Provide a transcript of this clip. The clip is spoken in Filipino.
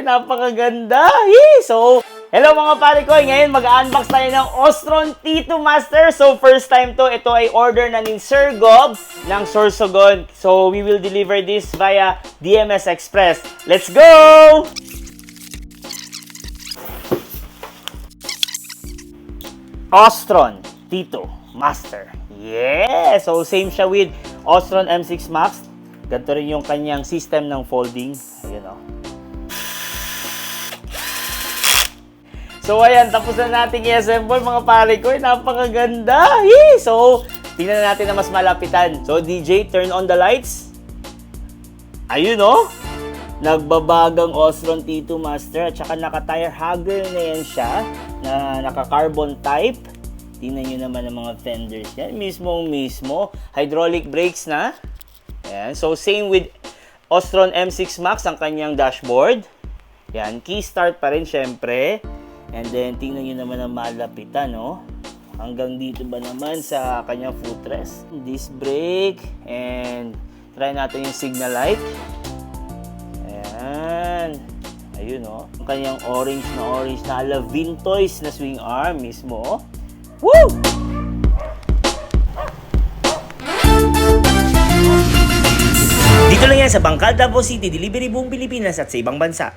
Napakaganda! Yee! So, hello mga pare ko! Ngayon mag-unbox tayo ng Ostron T2 Master. So, first time to. Ito ay order na ni Sir Gob ng Sorsogon. So, we will deliver this via DMS Express. Let's go! Ostron T2 Master. Yeah! So, same siya with Ostron M6 Max. Ganito rin yung kanyang system ng folding. Ayun o. So ayan, tapos na natin i-assemble mga pare ko. Eh, napakaganda! Yee! So, tingnan na natin na mas malapitan. So DJ, turn on the lights. Ayun oh! Nagbabagang Osron T2 Master at saka naka-tire hugger na yan siya na naka-carbon type. Tingnan nyo naman ang mga fenders yan. Mismo mismo. Hydraulic brakes na. Ayan. So same with Ostron M6 Max ang kanyang dashboard. Yan, key start pa rin syempre. And then, tingnan nyo naman ang malapitan, no? Hanggang dito ba naman sa kanyang footrest. Disc brake. And, try natin yung signal light. Ayan. Ayun, no? Ang kanyang orange na orange na ala Vintoys na swing arm mismo, oh. Woo! Dito lang yan sa Bangkal, Davao City, delivery buong Pilipinas at sa ibang bansa.